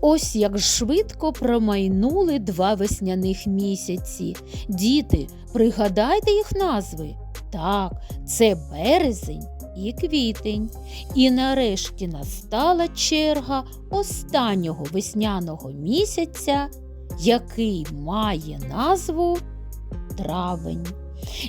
Ось як швидко промайнули два весняних місяці. Діти, пригадайте їх назви. Так, це березень і квітень. І нарешті настала черга останнього весняного місяця, який має назву травень.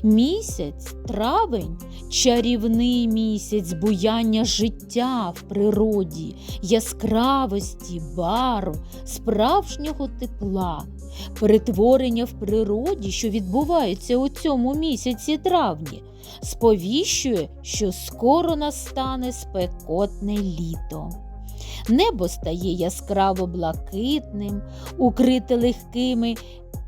Місяць травень чарівний місяць буяння життя в природі, яскравості, барв, справжнього тепла, перетворення в природі, що відбувається у цьому місяці травні, сповіщує, що скоро настане спекотне літо. Небо стає яскраво блакитним, укрите легкими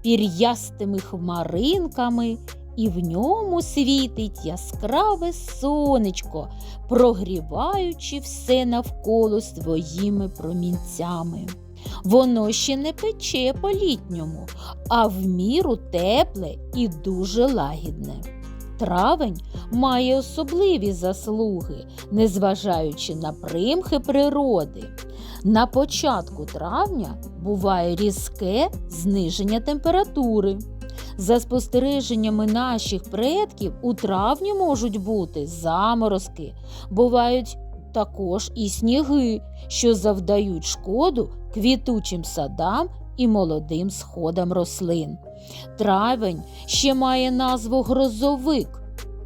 пір'ястими хмаринками, і в ньому світить яскраве сонечко, прогріваючи все навколо своїми промінцями. Воно ще не пече по-літньому, а в міру тепле і дуже лагідне. Травень має особливі заслуги, незважаючи на примхи природи. На початку травня буває різке зниження температури. За спостереженнями наших предків, у травні можуть бути заморозки, бувають також і сніги, що завдають шкоду квітучим садам і молодим сходам рослин. Травень ще має назву грозовик.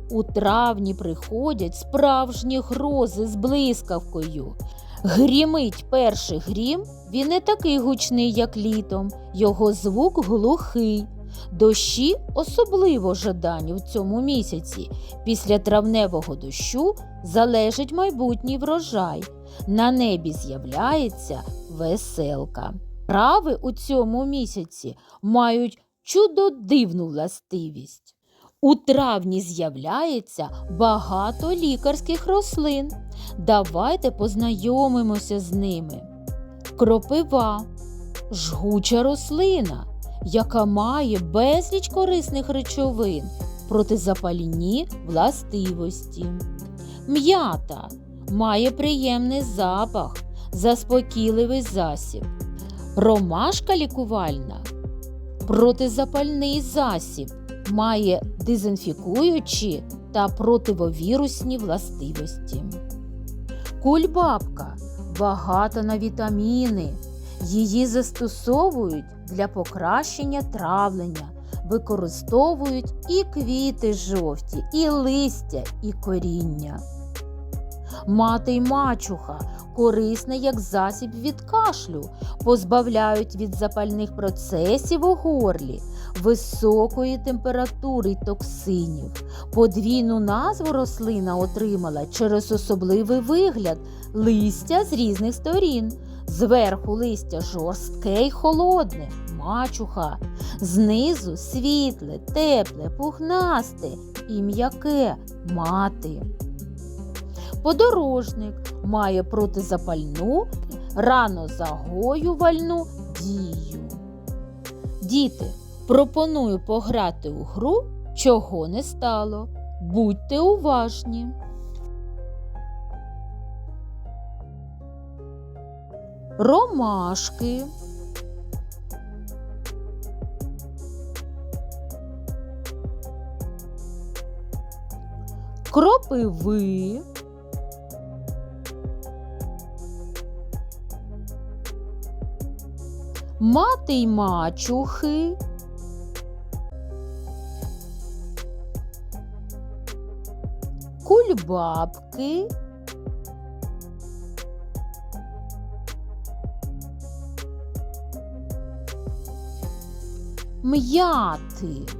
У травні приходять справжні грози з блискавкою. Грімить перший грім, він не такий гучний, як літом, його звук глухий. Дощі особливо жадані в цьому місяці. Після травневого дощу залежить майбутній врожай. На небі з'являється веселка. Трави у цьому місяці мають чудодивну властивість. У травні з'являється багато лікарських рослин. Давайте познайомимося з ними. Кропива жгуча рослина, яка має безліч корисних речовин, протизапальні властивості. М'ята має приємний запах, заспокійливий засіб. Ромашка лікувальна протизапальний засіб, має дезінфікуючі та противовірусні властивості. Кульбабка багата на вітаміни. Її застосовують для покращення травлення, використовують і квіти жовті, і листя, і коріння. Мати й мачуха корисна як засіб від кашлю, позбавляють від запальних процесів у горлі, високої температури й токсинів. Подвійну назву рослина отримала через особливий вигляд листя з різних сторін. Зверху листя жорстке й холодне, мачуха, знизу світле, тепле, пухнасте і м'яке мати. Подорожник має протизапальну, ранозагоювальну дію. Діти, пропоную пограти у гру, чого не стало. Будьте уважні. Ромашки. Кропиви. Мати й мачухи. Кульбабки. М'яти.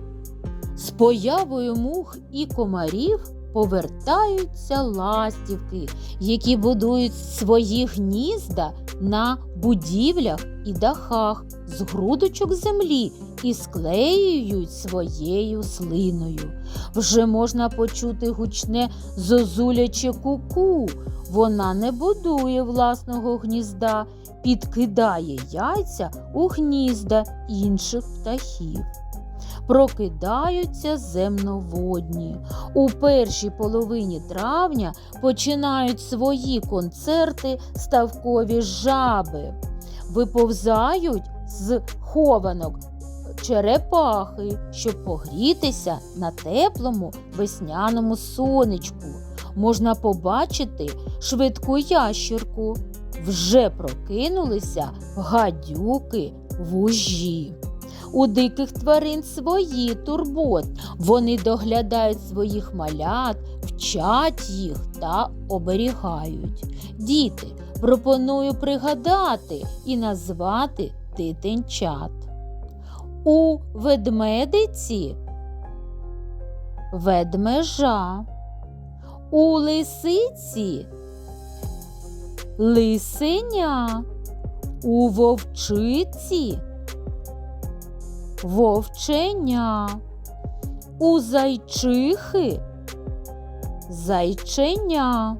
З появою мух і комарів повертаються ластівки, які будують свої гнізда на будівлях і дахах з грудочок землі і склеюють своєю слиною. Вже можна почути гучне зозуляче куку. Вона не будує власного гнізда, підкидає яйця у гнізда інших птахів. Прокидаються земноводні. У першій половині травня починають свої концерти ставкові жаби. виповзають з хованок черепахи, щоб погрітися на теплому весняному сонечку. Можна побачити швидку ящірку. Вже прокинулися гадюки вужі. У диких тварин свої турботи. Вони доглядають своїх малят, вчать їх та оберігають. Діти, пропоную пригадати і назвати дитинчат. У ведмедиці ведмежа, у лисиці лисеня, у вовчиці вовченя, у зайчихи зайченя,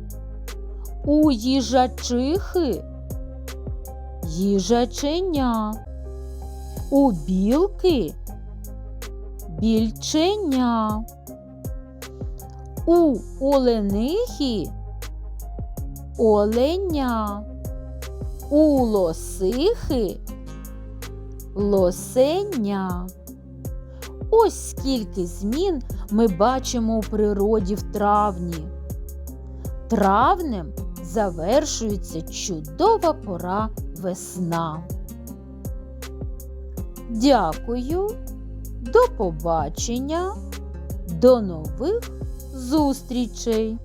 у їжачихи їжаченя, у білки більченя, у оленихи оленя, у лосихи лосеня. Ось скільки змін ми бачимо у природі в травні. Травнем завершується чудова пора весна. Дякую, до побачення, до нових зустрічей!